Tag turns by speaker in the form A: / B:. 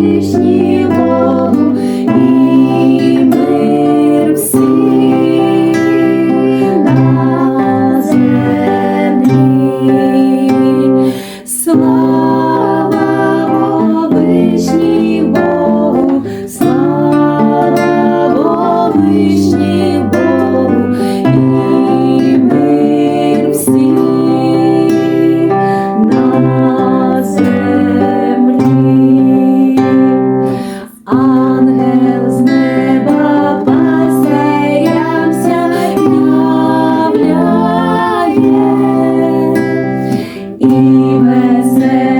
A: Всевышнего. веселі.